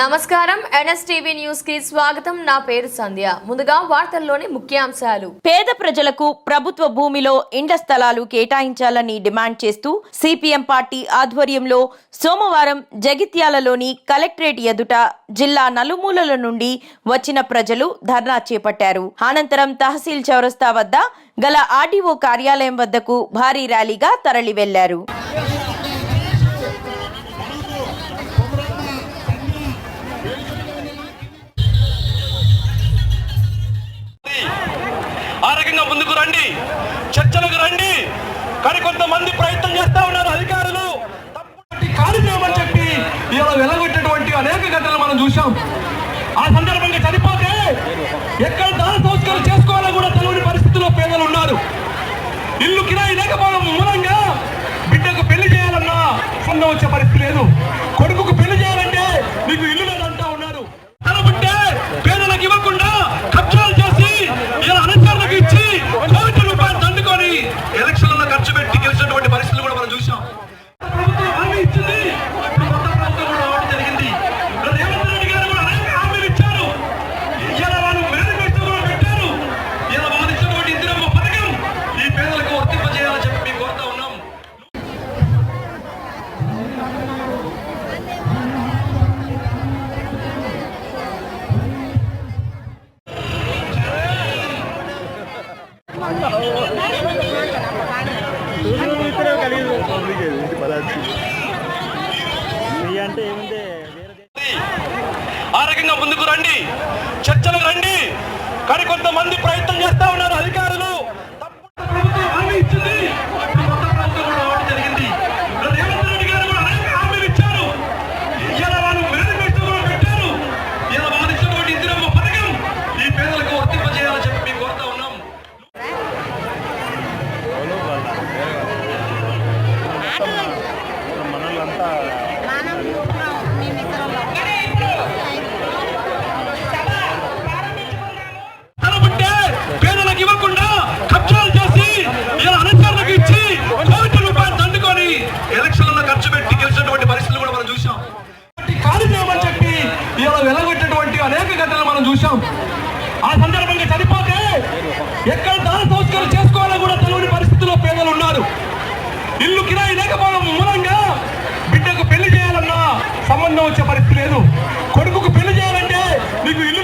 నమస్కారం. ఎన్ఎస్టీవీ న్యూస్కి స్వాగతం. నా పేరు సంధ్య. ముందుగా వార్తల్లోని ముఖ్యాంశాలు. పేద ప్రజలకు ప్రభుత్వ భూమిలో ఇండ్ల స్థలాలు కేటాయించాలని డిమాండ్ చేస్తూ సిపిఎం పార్టీ ఆధ్వర్యంలో సోమవారం జగిత్యాలలోని కలెక్టరేట్ ఎదుట జిల్లా నలుమూలల నుండి వచ్చిన ప్రజలు ధర్నా చేపట్టారు. అనంతరం తహసీల్ చౌరస్తా వద్ద గల ఆర్డీఓ కార్యాలయం వద్దకు భారీ ర్యాలీగా తరలి వెళ్ళారు ముందుకు రండి. చర్చలకు రండి. కానీ కొంతమంది ప్రయత్నం చేస్తా ఉన్నారు అధికారులు. తప్పుపట్టి చేయమని చెప్పి ఇలా వెలగొట్టినటువంటి అనేక ఘటనలు మనం చూసాం ఆ సందర్భంగా చనిపోతే ఎక్కడ దాన సంస్కారం చేసుకోవాలో కూడా తెలియని పరిస్థితిలో పేదలు ఉన్నారు. ఇల్లు కిరాయి లేకపోవడం మూలంగా దండుకొని ఖర్చు పెట్టి గెలిచినటువంటి పరిస్థితులు కూడా మనం చూసాం ప్రభుత్వం పబ్లిక్ ఇది పదార్థి అంటే ఏముంటే వేరే ఆ రకంగా ముందుకు రండి. చర్చలకు రండి. కానీ కొంతమంది ప్రయత్నం చేస్తా ఉన్నారు. అధికారులు విషయం. ఆ సందర్భంగా చనిపోతే ఎక్కడ దాన సంస్కారం చేసుకోవాలని కూడా తెలియని పరిస్థితుల్లో పేదలు ఉన్నారు. ఇల్లు కిరాయి లేకపోవడం మూలంగా బిడ్డకు పెళ్ళి చేయాలన్నా సంబంధం వచ్చే పరిస్థితి లేదు. కొడుకుకు పెళ్ళి చేయాలంటే నీకు ఇల్లు